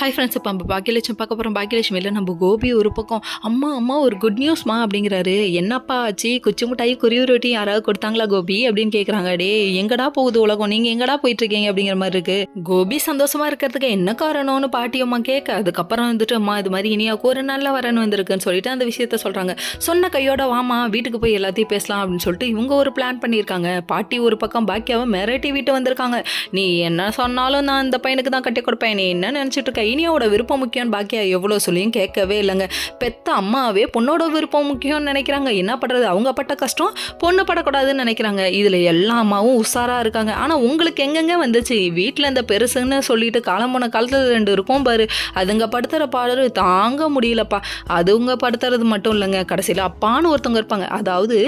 Hi friends இப்போ நம்ம பாக்கியலட்சுமி பார்க்க போகிறோம் பாக்கியலட்சுமி இல்லை நம்ம கோபி ஒரு பக்கம். அம்மா அம்மா ஒரு குட் நியூஸ்மா அப்படிங்கிறாரு. என்னப்பா ஆச்சு? குச்சி மிட்டாயி குருவி ரொட்டி யாராவது கொடுத்தாங்களா கோபி? அப்படின்னு கேட்குறாங்க டே எங்கடா போகுது உலகம்? நீங்கள் எங்கடா போயிட்டு இருக்கீங்க அப்படிங்கிற மாதிரி இருக்கு. கோபி சந்தோஷமா இருக்கிறதுக்கு என்ன காரணம்னு பாட்டி அம்மா கேட்க அதுக்கப்புறம் வந்துட்டு அம்மா இது மாதிரி இனியாவுக்கு ஒரு நல்ல வரன் வந்திருக்குன்னு சொல்லிட்டு அந்த விஷயத்த சொல்கிறாங்க சொன்ன கையோட வாமா வீட்டுக்கு போய் எல்லாத்தையும் பேசலாம் அப்படின்னு சொல்லிட்டு இவங்க ஒரு பிளான் பண்ணியிருக்காங்க. பாட்டி ஒரு பக்கம் பாக்கியாவை மிரட்டி வீட்டு வந்திருக்காங்க. நீ என்ன சொன்னாலும் நான் இந்த பையனுக்கு தான் கட்டி கொடுப்பேன். நீ என்ன நினச்சிட்டு இருக்க? இனியாவோட விருப்பம் முக்கியம்னு பாக்கியா எவ்வளோ சொல்லியும் கேட்கவே இல்லைங்க. பெத்த அம்மாவே பொண்ணோட விருப்பம் முக்கியம்னு நினைக்கிறாங்க. என்ன பண்ணுறது அவங்க பட்ட கஷ்டம் பொண்ணு படக்கூடாதுன்னு நினைக்கிறாங்க. இதில் எல்லா அம்மாவும் உஷாராக இருக்காங்க. ஆனால் உங்களுக்கு எங்கெங்கே வந்துச்சு? வீட்டில் இந்த பெருசுன்னு சொல்லிட்டு காலம் போன காலத்தில் ரெண்டு இருக்கும் பாரு. அதுங்க படுத்துகிற பாடல் தாங்க முடியலப்பா. அதுங்க படுத்துறது மட்டும் இல்லைங்க. கடைசியில் அப்பான்னு ஒருத்தவங்க இருப்பாங்க. அதாவது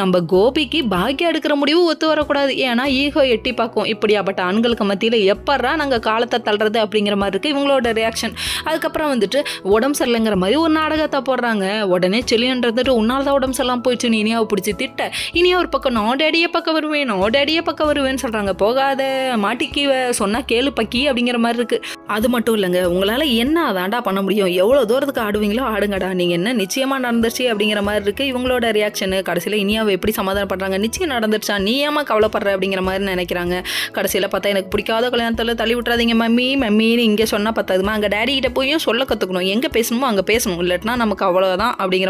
நம்ம கோபிக்கு பாக்கியம் எடுக்கிற முடிவு ஒத்து வரக்கூடாது. ஏன்னா ஈகோ எட்டி பார்க்கும். இப்படியாப்பட்ட ஆண்களுக்கு மத்தியில் எப்பட்றா நாங்கள் காலத்தை தள்ளுறது அப்படிங்கிற மாதிரி இருக்குது இவங்களோட ரியாக்ஷன் அதுக்கப்புறம் வந்துட்டு உடம்பு சரியில்லைங்கிற மாதிரி ஒரு நாடகத்தை போடுறாங்க. உடனே செல்லின்றதுட்டு உன்னால் தான் உடம்பு சரியில்லாமல் போயிடுச்சு. நீ இனியாவை பிடிச்சி திட்ட. இனியா ஒரு பக்கம் நான் டேடியே பக்கம் வருவேன். நான் டேடியே பக்கம் வருவேன்னு சொல்கிறாங்க போகாத மாட்டிக்கு சொன்னால் கேளு பக்கி அப்படிங்கிற மாதிரி இருக்குது அது மட்டும் இல்லைங்க. உங்களால் என்ன அதாண்டா பண்ண முடியும்? எவ்வளோ தூரத்துக்கு ஆடுவீங்களோ ஆடுங்கடா. நீங்கள் என்ன நிச்சயமாக நடந்துருச்சு அப்படிங்கிற மாதிரி இருக்குது இவங்களோட ரியாக்ஷனு கடைசியில் இனியாவை எப்படி சமாதானப்படுறாங்க? பண்ணுறாங்க நிச்சயம் நடந்துருச்சா? நீ ஏமா கவலைப்படுற அப்படிங்கிற மாதிரி நினைக்கிறாங்க. கடைசியில் பார்த்தா எனக்கு பிடிக்காத கல்யாணத்தில் தள்ளி விட்றாதீங்க மம்மி. மம்மின்னு இங்கே சொன்னால் பத்தாதுமா? அங்கே டேடி கிட்ட போயும் சொல்ல கற்றுக்கணும் எங்கே பேசணுமோ அங்கே பேசணும். இல்லாட்டினா நமக்கு அவ்வளோதான் அப்படிங்கிற